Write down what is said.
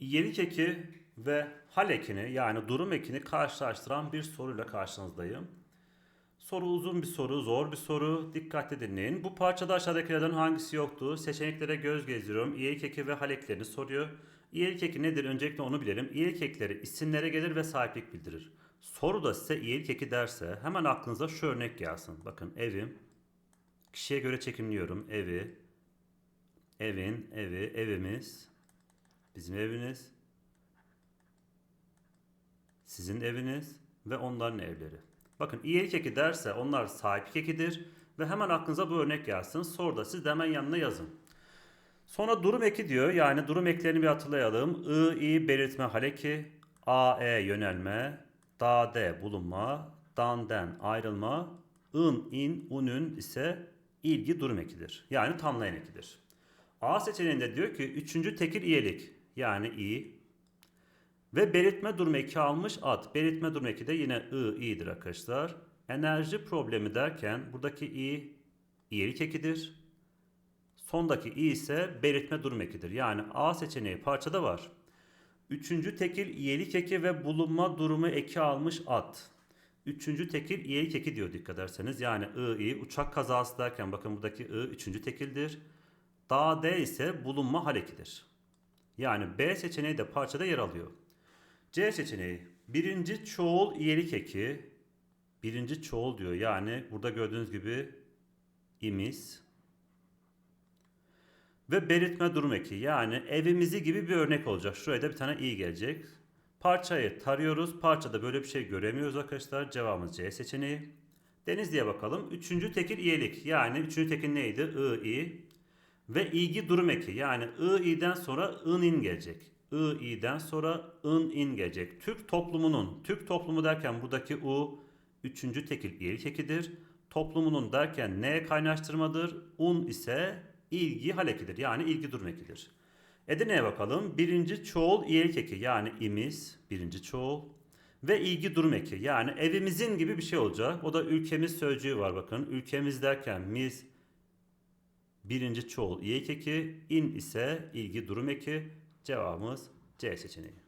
İyelik eki ve hal ekini yani durum ekini karşılaştıran bir soruyla karşınızdayım. Soru uzun bir soru, zor bir soru. Dikkatli dinleyin. Bu parçada aşağıdakilerden hangisi yoktu? Seçeneklere göz gezdiriyorum. İyelik eki ve hal eklerini soruyor. İyelik eki nedir? Öncelikle onu bilelim. İyelik ekleri isimlere gelir ve sahiplik bildirir. Soruda size iyelik eki derse hemen aklınıza şu örnek gelsin. Bakın evim. Kişiye göre çekimliyorum. Evi. Evin, evi, evimiz. Bizim eviniz. Sizin eviniz ve onların evleri. Bakın iyilik eki derse onlar sahiplik ekidir ve hemen aklınıza bu örnek gelsin. Soruda siz de hemen yanına yazın. Sonra durum eki diyor. Yani durum eklerini bir hatırlayalım. I, i belirtme hal eki, a, e yönelme, da, de bulunma, dan, den ayrılma, ın, in, unün ise ilgi durum ekidir. Yani tamlayan ekidir. A seçeneğinde diyor ki üçüncü tekil iyelik yani i ve belirtme durumu eki almış ad. Belirtme durumu eki de yine i, i'dir arkadaşlar. Enerji problemi derken buradaki i iyelik ekidir. Sondaki i ise belirtme durum ekidir. Yani A seçeneği parçada var. Üçüncü tekil iyelik eki ve bulunma durumu eki almış ad. Üçüncü tekil iyelik eki diyor dikkat ederseniz. Yani I, i uçak kazası derken bakın buradaki I üçüncü tekildir. Da D ise bulunma hal ekidir. Yani B seçeneği de parçada yer alıyor. C seçeneği birinci çoğul iyelik eki. Birinci çoğul diyor. Yani burada gördüğünüz gibi imiz ve belirtme durum eki. Yani evimizi gibi bir örnek olacak. Şuraya da bir tane i gelecek. Parçayı tarıyoruz. Parçada böyle bir şey göremiyoruz arkadaşlar. Cevabımız C seçeneği. Denizli'ye bakalım. Üçüncü tekil iyelik. Yani üçüncü tekil neydi? I, i. Ve ilgi durum eki. Yani I, i'den sonra ın, in gelecek. I, i'den sonra ın, in gelecek. Türk toplumunun, Türk toplumu derken buradaki u üçüncü tekil iyelik ekidir. Toplumunun derken ne kaynaştırmadır? Un ise ilgi hal. Yani ilgi durum ekidir. Edirne'ye bakalım. Birinci çoğul iyelik eki yani imiz birinci çoğul ve ilgi durum eki yani evimizin gibi bir şey olacak. O da ülkemiz sözcüğü var bakın. Ülkemiz derken miz birinci çoğul iyelik eki, in ise ilgi durum eki. Cevabımız C seçeneği.